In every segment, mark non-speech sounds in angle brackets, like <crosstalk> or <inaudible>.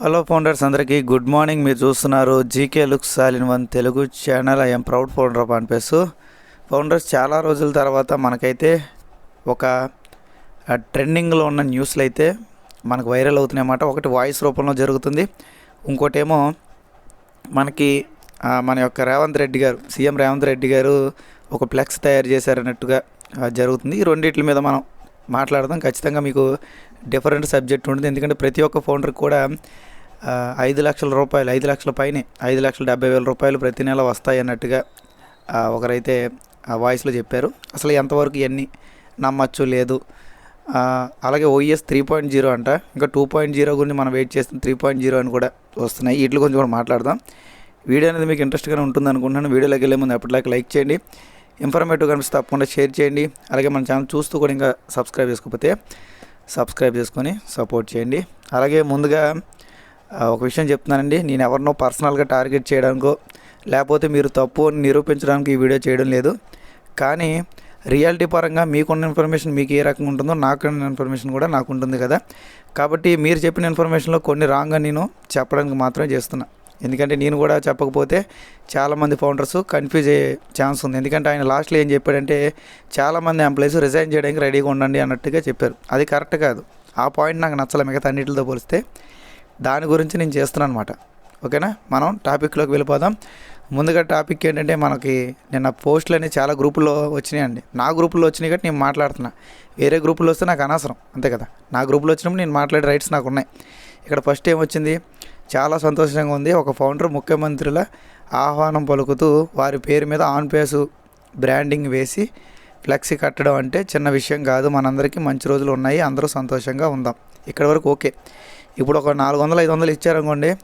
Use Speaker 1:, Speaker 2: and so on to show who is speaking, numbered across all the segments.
Speaker 1: Hello founders అందరికీ good morning మీరు చూస్తున్నారు జీకే లుక్స్ సాలిన్ one Telugu channel I'm proud founder of అనిపేసు founders చాలా రోజుల తర్వాత మనకైతే ఒక ట్రెండింగ్లో ఉన్న న్యూస్లు అయితే మనకు వైరల్ అవుతున్నాయన్నమాట ఒకటి వాయిస్ రూపంలో జరుగుతుంది. ఇంకోటేమో మనకి మన యొక్క రేవంత్ రెడ్డి గారు సీఎం రేవంత్ రెడ్డి గారు ఒక ఫ్లెక్స్ తయారు చేశారన్నట్టుగా జరుగుతుంది. ఈ రెండింటి మీద మనం మాట్లాడదాం. ఖచ్చితంగా మీకు డిఫరెంట్ సబ్జెక్ట్ ఉంటుంది. ఎందుకంటే ప్రతి ఒక్క ఫౌండర్కి కూడా ఐదు లక్షల రూపాయలు ఐదు లక్షల పైనే ఐదు లక్షల డెబ్బై వేల రూపాయలు ప్రతి నెల వస్తాయి అన్నట్టుగా ఒకరైతే ఆ వాయిస్లో చెప్పారు. అసలు ఎంతవరకు ఇవన్నీ నమ్మచ్చు లేదు? అలాగే ఓఎస్ త్రీ పాయింట్ జీరో అంట. ఇంకా టూ పాయింట్ జీరో గురించి మనం వెయిట్ చేస్తున్న త్రీ పాయింట్ జీరో అని కూడా వస్తున్నాయి. వీటి గురించి కూడా మాట్లాడదాం. వీడియో అనేది మీకు ఇంట్రెస్ట్గానే ఉంటుంది అనుకుంటున్నాను వీడియోలోకి వెళ్ళే ముందు ఎప్పటిలాగా లైక్ చేయండి. ఇన్ఫర్మేటివ్ కనిపిస్తే తప్పకుండా షేర్ చేయండి. అలాగే మన ఛానల్ చూస్తూ కూడా ఇంకా సబ్స్క్రైబ్ చేసుకోకపోతే సబ్స్క్రైబ్ చేసుకొని సపోర్ట్ చేయండి. అలాగే ముందుగా ఒక విషయం చెప్తున్నానండి. నేను ఎవరినో పర్సనల్గా టార్గెట్ చేయడానికో లేకపోతే మీరు తప్పు అని నిరూపించడానికి ఈ వీడియో చేయడం లేదు. కానీ రియాలిటీ పరంగా మీకున్న ఇన్ఫర్మేషన్ మీకు ఏ రకంగా ఉంటుందో నాకున్న ఇన్ఫర్మేషన్ కూడా నాకు ఉంటుంది కదా. కాబట్టి మీరు చెప్పిన ఇన్ఫర్మేషన్లో కొన్ని రాంగ్గా నేను చెప్పడానికి మాత్రమే చేస్తున్నా. ఎందుకంటే నేను కూడా చెప్పకపోతే చాలామంది ఫౌండర్స్ కన్ఫ్యూజ్ అయ్యే ఛాన్స్ ఉంది. ఎందుకంటే ఆయన లాస్ట్లో ఏం చెప్పాడంటే చాలామంది ఎంప్లాయీస్ రిజైన్ చేయడానికి రెడీగా ఉండండి అన్నట్టుగా చెప్పారు. అది కరెక్ట్ కాదు. ఆ పాయింట్ నాకు నచ్చలే మిగతా అన్నిటితో పోలిస్తే. దాని గురించి నేను చేస్తున్నాను అనమాట ఓకేనా? మనం టాపిక్లోకి వెళ్ళిపోదాం. ముందుగా టాపిక్ ఏంటంటే మనకి నిన్న పోస్టులు అనేవి చాలా గ్రూపుల్లో వచ్చినాయండి. నా గ్రూపుల్లో వచ్చినాయి కాబట్టి నేను మాట్లాడుతున్నా. వేరే గ్రూపుల్లో వస్తే నాకు అనవసరం. అంతే కదా? నా గ్రూపులో వచ్చినప్పుడు నేను మాట్లాడే రైట్స్ నాకు ఉన్నాయి. ఇక్కడ ఫస్ట్ ఏమొచ్చింది చాలా సంతోషంగా ఉంది. ఒక ఫౌండర్ ముఖ్యమంత్రుల ఆహ్వానం పలుకుతూ వారి పేరు మీద ఆన్ పేసు బ్రాండింగ్ వేసి ఫ్లెక్సీ కట్టడం అంటే చిన్న విషయం కాదు. మనందరికీ మంచి రోజులు ఉన్నాయి. అందరూ సంతోషంగా ఉందాం. ఇక్కడ వరకు ఓకే. ఇప్పుడు ఒక నాలుగు వందలు ఐదు వందలు ఇచ్చారనుకోండి.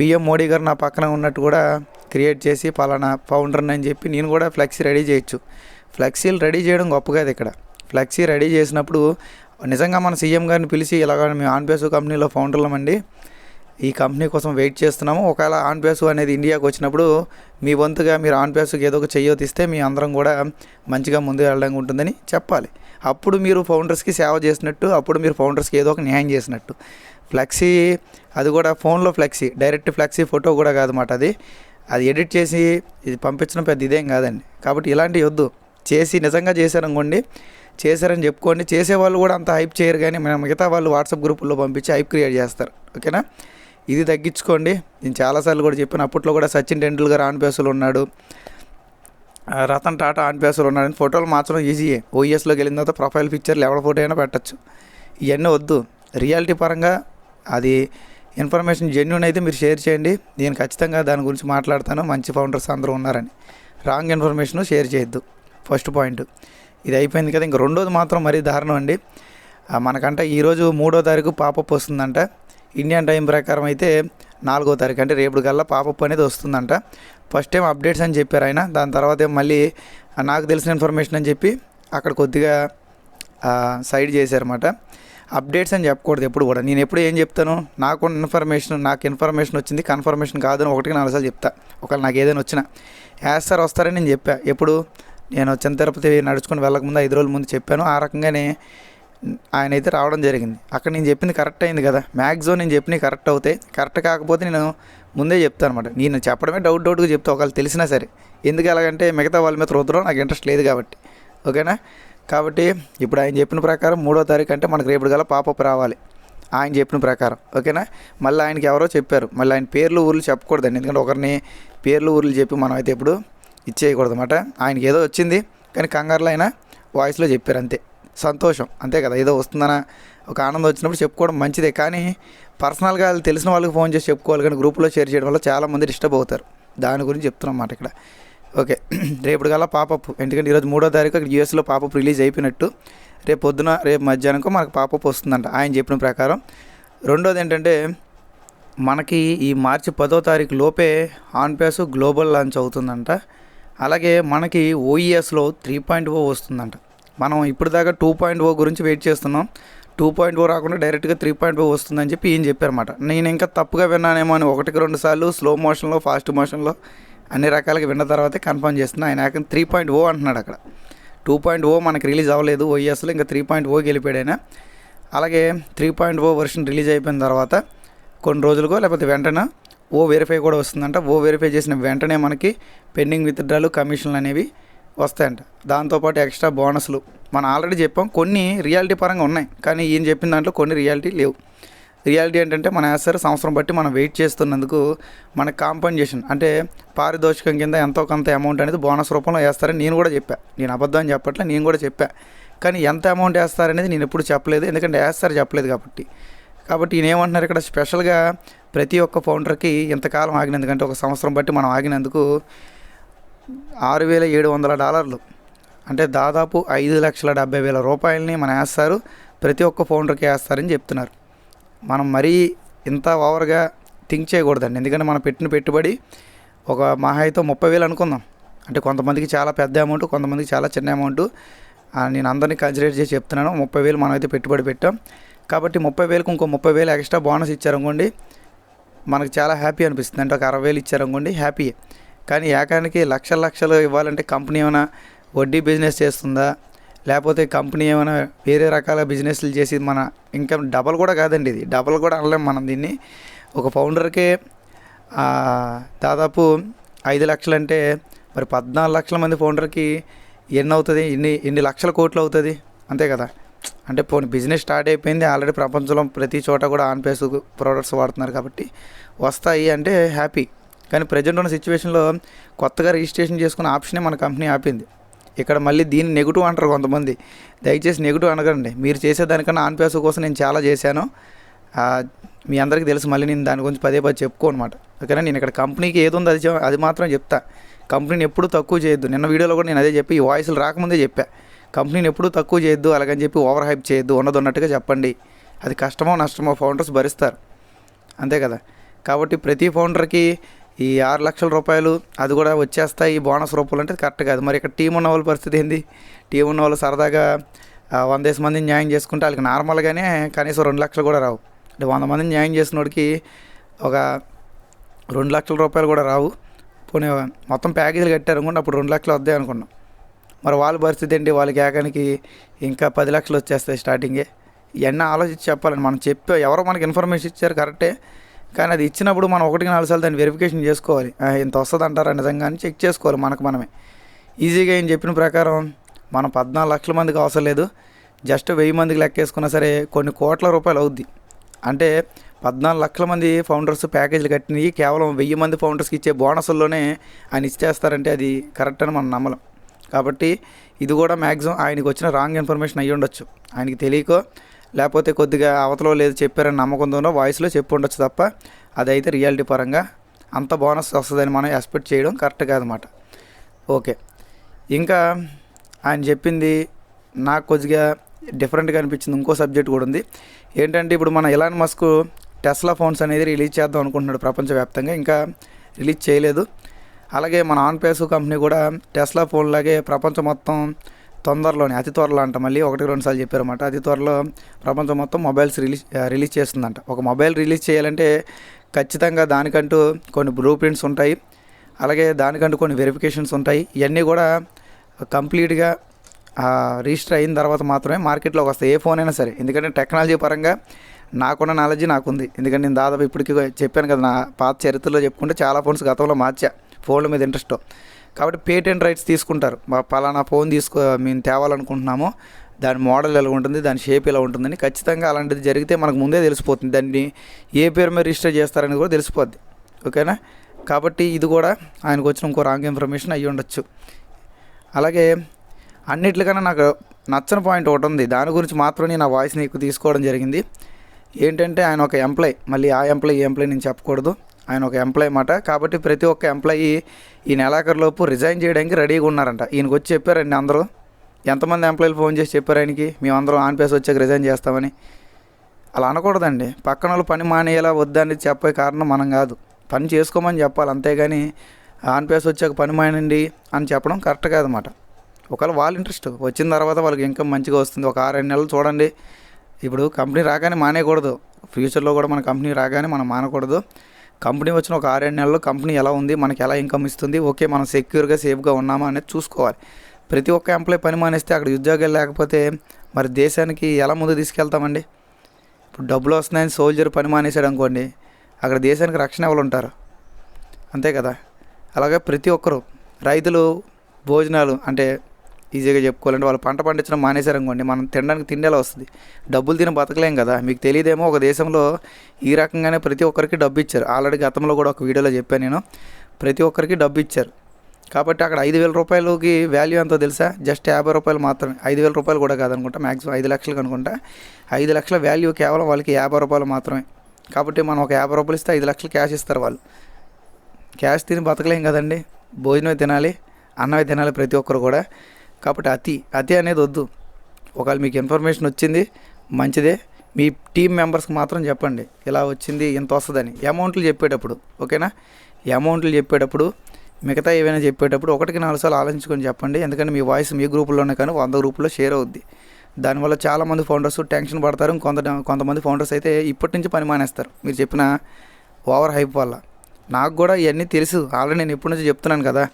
Speaker 1: పిఎం మోడీ గారు నా పక్కన ఉన్నట్టు కూడా క్రియేట్ చేసి పలానా ఫౌండర్ని అని చెప్పి నేను కూడా ఫ్లెక్సీ రెడీ చేయొచ్చు. ఫ్లెక్సీలు రెడీ చేయడం గొప్ప కాదు ఇక్కడ. ఫ్లెక్సీ రెడీ చేసినప్పుడు నిజంగా మన సీఎం గారిని పిలిచి ఇలాగ మేము ఆన్పేసు కంపెనీలో ఫౌండర్లమండి ఈ కంపెనీ కోసం వెయిట్ చేస్తున్నాము. ఒకవేళ ఆన్ ఆన్పేసు అనేది ఇండియాకి వచ్చినప్పుడు మీ వంతుగా మీరు ఆన్ ఆన్పేసుకి ఏదో ఒక చెయ్యో తీస్తే మీ అందరం కూడా మంచిగా ముందు వెళ్ళడానికి ఉంటుందని చెప్పాలి. అప్పుడు మీరు ఫౌండర్స్కి సేవ చేసినట్టు అప్పుడు మీరు ఫౌండర్స్కి ఏదో ఒక న్యాయం చేసినట్టు. ఫ్లెక్సీ అది కూడా ఫోన్లో ఫ్లెక్సీ డైరెక్ట్ ఫ్లెక్సీ ఫోటో కూడా కాదన్నమాట అది. అది ఎడిట్ చేసి ఇది పంపించడం పెద్ద ఇదేం కాదండి. కాబట్టి ఇలాంటివి వద్దు. చేసి నిజంగా చేశారనుకోండి చేశారని చెప్పుకోండి. చేసేవాళ్ళు కూడా అంత హైప్ చేయరు కానీ మిగతా వాళ్ళు వాట్సాప్ గ్రూపుల్లో పంపించి హైప్ క్రియేట్ చేస్తారు. ఓకేనా? ఇది తగ్గించుకోండి. నేను చాలాసార్లు కూడా చెప్పాను అప్పట్లో కూడా సచిన్ టెండూల్కర్ ఆన్ పేసులు ఉన్నాడు. రతన్ టాటా ఆన్ పేసులు ఉన్నాడని ఫోటోలు మార్చడం ఈజీయే. ఓఎస్లోకి వెళ్ళిన తర్వాత ప్రొఫైల్ పిక్చర్లు ఎవరి ఫోటో అయినా పెట్టచ్చు. ఇవన్నీ వద్దు. రియాలిటీ పరంగా అది ఇన్ఫర్మేషన్ జెన్యున్ అయితే మీరు షేర్ చేయండి. నేను ఖచ్చితంగా దాని గురించి మాట్లాడతాను. మంచి ఫౌండర్స్ అందరూ ఉన్నారని. రాంగ్ ఇన్ఫర్మేషన్ షేర్ చేయొద్దు. First point. ఇది అయిపోయింది కదా. ఇంక రెండోది మాత్రం మరీ దారుణం అండి. మనకంట ఈరోజు మూడో తారీఖు పాపప్ వస్తుందంట. ఇండియన్ టైం ప్రకారం అయితే నాలుగో తారీఖు అంటే రేపు కల్లా పాపప్ అనేది వస్తుందంట. ఫస్ట్ టైం అప్డేట్స్ అని చెప్పారు ఆయన. దాని తర్వాత మళ్ళీ నాకు తెలిసిన ఇన్ఫర్మేషన్ అని చెప్పి అక్కడ కొద్దిగా సైడ్ చేశారన్నమాట. అప్డేట్స్ అని చెప్పకూడదు ఎప్పుడు కూడా. నేను ఎప్పుడు ఏం చెప్తాను? నాకు ఇన్ఫర్మేషన్ నాకు ఇన్ఫర్మేషన్ వచ్చింది కన్ఫర్మేషన్ కాదని ఒకటికి నాలుగు సార్లు చెప్తా. ఒకవేళ నాకు ఏదైనా వచ్చినా. యాస్ సార్ వస్తారని నేను చెప్పా. ఎప్పుడు? నేను చిన్న తిరుపతి నడుచుకుని వెళ్ళకముందు ఐదు రోజుల ముందు చెప్పాను. ఆ రకంగానే ఆయన అయితే రావడం జరిగింది. అక్కడ నేను చెప్పింది కరెక్ట్ అయింది కదా. మ్యాక్సిమం నేను చెప్పినవి కరెక్ట్ అవుతాయి. కరెక్ట్ కాకపోతే నేను ముందే చెప్తాను అనమాట నేను చెప్పడమే డౌట్ డౌట్గా చెప్తా. ఒకవేళ తెలిసినా సరే. ఎందుకు ఎలాగంటే మిగతా వాళ్ళ మీద రుద్రం నాకు ఇంట్రెస్ట్ లేదు కాబట్టి. ఓకేనా? కాబట్టి ఇప్పుడు ఆయన చెప్పిన ప్రకారం మూడో తారీఖు అంటే మనకు రేపు గల పాపప్ రావాలి. ఆయన చెప్పిన ప్రకారం. ఓకేనా? మళ్ళీ ఆయనకి ఎవరో చెప్పారు. మళ్ళీ ఆయన పేర్లు ఊర్లు చెప్పకూడదండి. ఎందుకంటే ఒకరిని పేర్లు ఊర్లు చెప్పి మనం అయితే ఇప్పుడు ఇచ్చేయకూడదు అనమాట ఆయనకి ఏదో వచ్చింది. కానీ కంగారులో అయినా వాయిస్లో చెప్పారు అంతే. సంతోషం. అంతే కదా ఏదో వస్తుందన్న ఒక ఆనందం వచ్చినప్పుడు చెప్పుకోవడం మంచిదే. కానీ పర్సనల్గా వాళ్ళు తెలిసిన వాళ్ళకి ఫోన్ చేసి చెప్పుకోవాలి కానీ గ్రూప్లో షేర్ చేయడం వల్ల చాలామంది డిస్టర్బ్ అవుతారు. దాని గురించి చెప్తున్నాం అన్నమాట ఇక్కడ. ఓకే <clears throat> రేపు కల్లా పాపప్ ఎందుకంటే ఈరోజు మూడో తారీఖు అక్కడ యూఎస్లో పాపప్ రిలీజ్ అయిపోయినట్టు. రేపు పొద్దున రేపు మధ్యాహ్నంకో మనకు పాపప్ వస్తుందంట ఆయన చెప్పిన ప్రకారం. రెండోది ఏంటంటే మనకి ఈ మార్చి పదో తారీఖు లోపే ఆన్పేస్ గ్లోబల్ లాంచ్ అవుతుందంట. అలాగే మనకి ఓఈఎస్లో త్రీ పాయింట్ ఓ వస్తుందంట. మనం ఇప్పుడు దాకా టూ పాయింట్ ఓ గురించి వెయిట్ చేస్తున్నాం. టూ పాయింట్ ఓ రాకుండా డైరెక్ట్గా త్రీ పాయింట్ ఓ వస్తుందని చెప్పి ఏం చెప్పారన్నమాట. నేను ఇంకా తప్పుగా విన్నానేమో అని ఒకటికి రెండు సార్లు స్లో మోషన్లో ఫాస్ట్ మోషన్లో అన్ని రకాలుగా విన్న తర్వాతే కన్ఫర్మ్ చేస్తున్నా. ఆయన ఏకంగా త్రీ పాయింట్ ఓ అంటున్నాడు అక్కడ. టూ పాయింట్ ఓ మనకి రిలీజ్ అవ్వలేదు. ఓఎస్లో ఇంకా త్రీ పాయింట్ ఓకి వెళ్ళిపోయాడు ఆయన. అలాగే three point O version release అయిపోయిన తర్వాత కొన్ని రోజులకో లేకపోతే వెంటనే ఓ వెరిఫై కూడా వస్తుందంట. ఓ వెరిఫై చేసిన వెంటనే మనకి పెండింగ్ విత్డ్రాలు కమిషన్లు అనేవి వస్తాయంట. దాంతోపాటు ఎక్స్ట్రా బోనస్లు. మనం ఆల్రెడీ చెప్పాం కొన్ని రియాలిటీ పరంగా ఉన్నాయి. కానీ ఈయన చెప్పిన దాంట్లో కొన్ని రియాలిటీ లేవు. రియాలిటీ ఏంటంటే మన వేస్తారు సంవత్సరం బట్టి మనం వెయిట్ చేస్తున్నందుకు మన కాంపన్సేషన్. అంటే పారితోషికం కింద ఎంతో కొంత అమౌంట్ అనేది బోనస్ రూపంలో వేస్తారని నేను కూడా చెప్పా. నేను అబద్ధం అని చెప్పట్లే నేను కూడా చెప్పా. కానీ ఎంత అమౌంట్ వేస్తారనేది నేను ఎప్పుడు చెప్పలేదు. ఎందుకంటే వేస్తారు చెప్పలేదు కాబట్టి. కాబట్టి ఈయన ఏమంటున్నారు ఇక్కడ? స్పెషల్గా ప్రతి ఒక్క ఫౌండర్కి ఇంతకాలం ఆగినందుకంటే ఒక సంవత్సరం బట్టి మనం ఆగినందుకు ఆరు వేల ఏడు వందల డాలర్లు. అంటే దాదాపు ఐదు లక్షల డెబ్బై వేల రూపాయలని మనం వేస్తారు. ప్రతి ఒక్క ఫౌండర్కి వేస్తారని చెప్తున్నారు. మనం మరీ ఇంత ఓవర్గా థింక్ చేయకూడదండి. ఎందుకంటే మనం పెట్టిన పెట్టుబడి ఒక మహా అయితే ముప్పై వేలు అనుకుందాం. అంటే కొంతమందికి చాలా పెద్ద అమౌంట్ కొంతమందికి చాలా చిన్న అమౌంట్. నేను అందరినీ కన్సిడర్ చేసి చెప్తున్నాను. ముప్పై వేలు మనం అయితే పెట్టుబడి పెట్టాం. కాబట్టి ముప్పై వేలకు ఇంకో ముప్పై వేలు ఎక్స్ట్రా బోనస్ ఇచ్చారనుకోండి మనకు చాలా హ్యాపీ అనిపిస్తుంది. అంటే ఒక అరవై వేలు ఇచ్చారనుకోండి హ్యాపీయే. కానీ ఏకానికి లక్షల లక్షలు ఇవ్వాలంటే కంపెనీ ఏమైనా వడ్డీ బిజినెస్ చేస్తుందా? లేకపోతే కంపెనీ ఏమైనా వేరే రకాల బిజినెస్లు చేసి మన ఇంకా డబల్ కూడా కాదండి ఇది. డబల్ కూడా అనలేము మనం దీన్ని. ఒక ఫౌండర్కే దాదాపు ఐదు లక్షలు అంటే మరి పద్నాలుగు లక్షల మంది ఫౌండర్కి ఎన్ని అవుతుంది? ఎన్ని ఎన్ని లక్షల కోట్లు అవుతుంది? అంతే కదా. అంటే పోనీ బిజినెస్ స్టార్ట్ అయిపోయింది. ఆల్రెడీ ప్రపంచంలో ప్రతి చోట కూడా ఆన్ ప్రొడక్ట్స్ ప్రోడక్ట్స్ వాడుతున్నారు కాబట్టి వస్తాయి అంటే హ్యాపీ. కానీ ప్రజెంట్ ఉన్న సిచ్యువేషన్లో కొత్తగా రిజిస్ట్రేషన్ చేసుకున్న ఆప్షనే మన కంపెనీ ఆపింది. ఇక్కడ మళ్ళీ దీన్ని నెగిటివ్ అంటారు కొంతమంది. దయచేసి నెగిటివ్ అనకండి. మీరు చేసేదానికన్నా ఆన్ పేస్ కోసం నేను చాలా చేశాను. మీ అందరికీ తెలుసు మళ్ళీ నేను దాని గురించి పదే పదే చెప్పుకో అనమాట ఓకేనా? నేను ఇక్కడ కంపెనీకి ఏది ఉందో అది అది మాత్రం చెప్తా. కంపెనీని ఎప్పుడూ తక్కువ చేయొద్దు. నిన్న వీడియోలో కూడా నేను అదే చెప్పి ఈ వాయిస్లు రాకముందే చెప్పా. కంపెనీని ఎప్పుడూ తక్కువ చేయొద్దు అలాగని చెప్పి ఓవర్ హైప్ చేయొద్దు ఉన్నది ఉన్నట్టుగా చెప్పండి. అది కష్టమో నష్టమో ఫౌండర్స్ భరిస్తారు. అంతే కదా? కాబట్టి ప్రతి ఫౌండర్కి ఈ ఆరు లక్షల రూపాయలు అది కూడా వచ్చేస్తాయి ఈ బోనస్ రూపాయలు అంటే కరెక్ట్ కాదు. మరి ఇక్కడ టీం ఉన్న వాళ్ళ పరిస్థితి ఏంది? టీం ఉన్న వాళ్ళు సరదాగా వందేసి మందిని న్యాయం చేసుకుంటే వాళ్ళకి నార్మల్గానే కనీసం రెండు లక్షలు కూడా రావు. అంటే వంద మందిని న్యాయం చేసినోడికి ఒక రెండు లక్షల రూపాయలు కూడా రావు. పోనీ మొత్తం ప్యాకేజీలు కట్టారు అనుకోండి అప్పుడు రెండు లక్షలు వద్దాయి అనుకున్నాం. మరి వాళ్ళ పరిస్థితి ఏంటి? వాళ్ళకి ఏకానికి ఇంకా పది లక్షలు వచ్చేస్తాయి స్టార్టింగే ఇవన్నీ ఆలోచించి చెప్పాలని మనం చెప్పే ఎవరో మనకి ఇన్ఫర్మేషన్ ఇచ్చారు కరెక్టే కానీ అది ఇచ్చినప్పుడు మనం ఒకటికి నాలుగు సార్లు దాన్ని వెరిఫికేషన్ చేసుకోవాలి. ఇంత వస్తుంది అంటారా నిజంగా అని చెక్ చేసుకోవాలి మనకు మనమే. ఈజీగా ఏం చెప్పిన ప్రకారం మనం పద్నాలుగు లక్షల మందికి అవసరం లేదు. జస్ట్ వెయ్యి మందికి లెక్కేసుకున్నా సరే కొన్ని కోట్ల రూపాయలు అవుద్ది. అంటే పద్నాలుగు లక్షల మంది ఫౌండర్స్ ప్యాకేజీలు కట్టినవి కేవలం వెయ్యి మంది ఫౌండర్స్కి ఇచ్చే బోనసుల్లోనే ఆయన ఇచ్చేస్తారంటే అది కరెక్ట్ అని మనం నమ్మలం. కాబట్టి ఇది కూడా మ్యాక్సిమం ఆయనకి వచ్చిన రాంగ్ ఇన్ఫర్మేషన్ అయ్యి ఉండొచ్చు ఆయనకి తెలియకో లేకపోతే కొద్దిగా అవతలో లేదు చెప్పారని నమ్మకంతోనో వాయిస్లో చెప్పి ఉండొచ్చు తప్ప అదైతే రియాలిటీ పరంగా అంత బోనస్ వస్తుందని మనం ఎక్స్పెక్ట్ చేయడం కరెక్ట్ కాదన్నమాట. ఓకే. ఇంకా ఆయన చెప్పింది నాకు కొద్దిగా డిఫరెంట్గా అనిపించింది. ఇంకో సబ్జెక్ట్ కూడా ఉంది. ఏంటంటే ఇప్పుడు మన ఇలాన్ మస్క్ టెస్లా ఫోన్స్ అనేది రిలీజ్ చేద్దాం అనుకుంటున్నాడు ప్రపంచవ్యాప్తంగా. ఇంకా రిలీజ్ చేయలేదు. అలాగే మన ఆన్ పేస్ కంపెనీ కూడా టెస్లా ఫోన్ లాగే ప్రపంచం మొత్తం తొందరలోనే అతి త్వరలో అంట. మళ్ళీ ఒకటి రెండు సార్లు చెప్పారన్నమాట. అతి త్వరలో ప్రపంచం మొత్తం మొబైల్స్ రిలీజ్ రిలీజ్ చేస్తుందంట. ఒక మొబైల్ రిలీజ్ చేయాలంటే ఖచ్చితంగా దానికంటూ కొన్ని బ్లూ ప్రింట్స్ ఉంటాయి. అలాగే దానికంటూ కొన్ని వెరిఫికేషన్స్ ఉంటాయి. ఇవన్నీ కూడా కంప్లీట్గా రిజిస్టర్ అయిన తర్వాత మాత్రమే మార్కెట్లోకి వస్తాయి. ఏ ఫోన్ అయినా సరే. ఎందుకంటే టెక్నాలజీ పరంగా నాకున్న నాలెడ్జ్ నాకుంది. ఎందుకంటే నేను దాదాపు ఇప్పటికి చెప్పాను కదా నా పాత చరిత్రలో చెప్పుకుంటే చాలా ఫోన్స్ గతంలో మార్చా. ఫోన్ల మీద ఇంట్రెస్ట్ కాబట్టి పేటెంట్ రైట్స్ తీసుకుంటారు. మా పలానా ఫోన్ తీసుకో మేము తేవాలనుకుంటున్నాము దాని మోడల్ ఎలా ఉంటుంది దాని షేప్ ఎలా ఉంటుందని ఖచ్చితంగా అలాంటిది జరిగితే మనకు ముందే తెలిసిపోతుంది. దాన్ని ఏ పేరు మీద రిజిస్టర్ చేస్తారని కూడా తెలిసిపోద్ది. ఓకేనా? కాబట్టి ఇది కూడా ఆయనకు వచ్చిన ఇంకో రాంగ్ ఇన్ఫర్మేషన్ అయ్యి ఉండొచ్చు. అలాగే అన్నిట్లకన్నా నాకు నచ్చని పాయింట్ ఒకటి ఉంది. దాని గురించి మాత్రమే నా వాయిస్ నీకు తీసుకోవడం జరిగింది. ఏంటంటే ఆయన ఒక ఎంప్లాయ్. మళ్ళీ ఆ ఎంప్లాయ్ ఈ ఎంప్లాయ్ నేను చెప్పకూడదు. ఆయన ఒక ఎంప్లాయ్ మాట. కాబట్టి ప్రతి ఒక్క ఎంప్లాయీ ఈ నెలాఖరులోపు రిజైన్ చేయడానికి రెడీగా ఉన్నారంట. ఈయనకు వచ్చి చెప్పారండి అందరూ. ఎంతమంది ఎంప్లాయీలు ఫోన్ చేసి చెప్పారు ఆయనకి? మేమందరం ఆన్ పేస్ వచ్చాక రిజైన్ చేస్తామని. అలా అనకూడదండి. పక్కన వాళ్ళు పని మానేయాలా వద్దని చెప్పే కారణం మనం కాదు. పని చేసుకోమని చెప్పాలి అంతేగాని ఆన్ పేస్ వచ్చాక పని మానండి అని చెప్పడం కరెక్ట్ కాదన్నమాట. ఒకవేళ వాళ్ళ ఇంట్రెస్ట్ వచ్చిన తర్వాత వాళ్ళకి ఇన్కమ్ మంచిగా వస్తుంది. ఒక ఆరు నెలలు చూడండి. ఇప్పుడు కంపెనీ రాగానే మానేయకూడదు. ఫ్యూచర్లో కూడా మన కంపెనీ రాగానే మనం మానకూడదు. కంపెనీ వచ్చిన ఒక ఆరేడు నెలల్లో కంపెనీ ఎలా ఉంది మనకి ఎలా ఇన్కమ్ ఇస్తుంది ఓకే మనం సెక్యూర్గా సేఫ్గా ఉన్నామా అనేది చూసుకోవాలి. ప్రతి ఒక్క ఎంప్లాయ్ పని మానేస్తే అక్కడ ఉద్యోగాలు లేకపోతే మరి దేశానికి ఎలా ముందు తీసుకెళ్తామండి? ఇప్పుడు డబ్బులు వస్తున్నాయని సోల్జర్ పని మానేసాడు అనుకోండి అక్కడ దేశానికి రక్షణ ఎవరు ఉంటారు? అంతే కదా? అలాగే ప్రతి ఒక్కరు రైతులు భోజనాలు అంటే ఈజీగా చెప్పుకోవాలంటే వాళ్ళు పంట పండించడం మానేశారు అనుకోండి మనం తినడానికి తిండేలా వస్తుంది. డబ్బులు తిని బతకలేం కదా. మీకు తెలియదేమో ఒక దేశంలో ఈ రకంగానే ప్రతి ఒక్కరికి డబ్బు ఇచ్చారు ఆల్రెడీ గతంలో కూడా ఒక వీడియోలో చెప్పాను నేను. ప్రతి ఒక్కరికి డబ్బు ఇచ్చారు కాబట్టి అక్కడ ఐదు వేల రూపాయలకి వాల్యూ ఎంతో తెలుసా? జస్ట్ యాభై రూపాయలు మాత్రమే. ఐదు వేల రూపాయలు కూడా కాదనుకుంటా మ్యాక్సిమం ఐదు లక్షలు అనుకుంటా. ఐదు లక్షల వాల్యూ కేవలం వాళ్ళకి యాభై రూపాయలు మాత్రమే. కాబట్టి మనం ఒక యాభై రూపాయలు ఇస్తే ఐదు లక్షలు క్యాష్ ఇస్తారు వాళ్ళు. క్యాష్ తిని బతకలేం కదండి. భోజనమే తినాలి అన్నమే తినాలి ప్రతి ఒక్కరు కూడా. కాబట్టి అతి అతి అనేది వద్దు. ఒకవేళ మీకు ఇన్ఫర్మేషన్ వచ్చింది మంచిదే. మీ టీం మెంబర్స్కి మాత్రం చెప్పండి. ఇలా వచ్చింది ఇంత వస్తుందని. అమౌంట్లు చెప్పేటప్పుడు ఓకేనా? అమౌంట్లు చెప్పేటప్పుడు మిగతా ఏవైనా చెప్పేటప్పుడు ఒకటికి నాలుగు సార్లు ఆలోచించుకొని చెప్పండి. ఎందుకంటే మీ వాయిస్ మీ గ్రూపుల్లోనే కానీ వంద గ్రూపుల్లో షేర్ అవుద్ది. దానివల్ల చాలామంది ఫౌండర్స్ టెన్షన్ పడతారు. కొంత కొంతమంది ఫౌండర్స్ అయితే ఇప్పటి నుంచి పని మానేస్తారు. మీరు చెప్పిన ఓవర్ హైప్ వల్ల. నాకు కూడా ఇవన్నీ తెలుసు. ఆల్రెడీ నేను ఎప్పటి నుంచి చెప్తున్నాను కదా.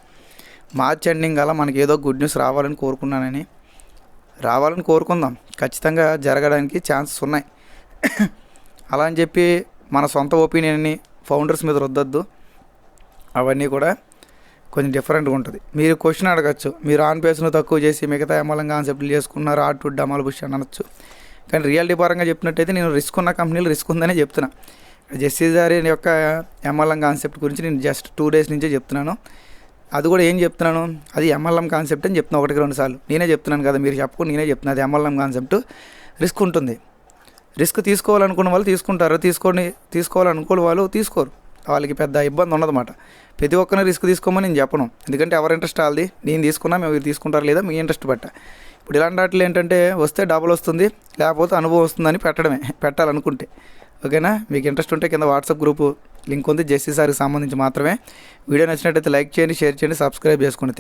Speaker 1: మార్చ్ ఎండింగ్ అలా మనకి ఏదో గుడ్ న్యూస్ రావాలని కోరుకున్నానని. రావాలని కోరుకుందాం. ఖచ్చితంగా జరగడానికి ఛాన్సెస్ ఉన్నాయి. అలా అని చెప్పి మన సొంత ఒపీనియన్ని ఫౌండర్స్ మీద రుద్దద్దు. అవన్నీ కూడా కొంచెం డిఫరెంట్గా ఉంటుంది. మీరు క్వశ్చన్ అడగచ్చు. మీరు ఆన్ పేస్ను తక్కువ చేసి మిగతా ఎమ్మెల్యం కాన్సెప్ట్లు చేసుకున్నారు ఆట్ వుడ్ అమలు బుష్ అని అనొచ్చు. కానీ రియాలిటీ పరంగా చెప్పినట్టయితే నేను రిస్క్ ఉన్న కంపెనీలు రిస్క్ ఉందనే చెప్తున్నా. జెస్సీ గారి యొక్క ఎంఎల్ఎం కాన్సెప్ట్ గురించి నేను జస్ట్ టూ డేస్ నుంచే చెప్తున్నాను. అది కూడా ఏం చెప్తున్నాను? అది ఎంఎల్ఎం కాన్సెప్ట్ అని చెప్తున్నా ఒకటికి రెండు సార్లు. నేనే చెప్తున్నాను కదా మీరు చెప్పకుండా నేనే చెప్తున్నా. అది ఎంఎల్ఎం కాన్సెప్ట్ రిస్క్ ఉంటుంది. రిస్క్ తీసుకోవాలనుకున్న వాళ్ళు తీసుకుంటారు. తీసుకొని తీసుకోవాలనుకోని వాళ్ళు తీసుకోరు. వాళ్ళకి పెద్ద ఇబ్బంది ఉండదన్నమాట. ప్రతి ఒక్కరిని రిస్క్ తీసుకోమని నేను చెప్పను. ఎందుకంటే ఎవరి ఇంట్రెస్ట్ వాళ్ళది? నేను తీసుకున్నా మీరు తీసుకుంటారు లేదా మీ ఇంట్రెస్ట్ బట్ట. ఇప్పుడు ఇలాంటి వాటిలో ఏంటంటే వస్తే డబుల్ వస్తుంది లేకపోతే అనుభవం వస్తుందని పెట్టడమే. పెట్టాలనుకుంటే. ఓకేనా? మీకు ఇంట్రెస్ట్ ఉంటే కింద వాట్సాప్ గ్రూపు లింక్ ఉంది. జెస్సీ సార్కి సంబంధించి మాత్రమే. వీడియో నచ్చినట్టయితే లైక్ చేయండి షేర్ చేయండి సబ్స్క్రైబ్ చేసుకోండి.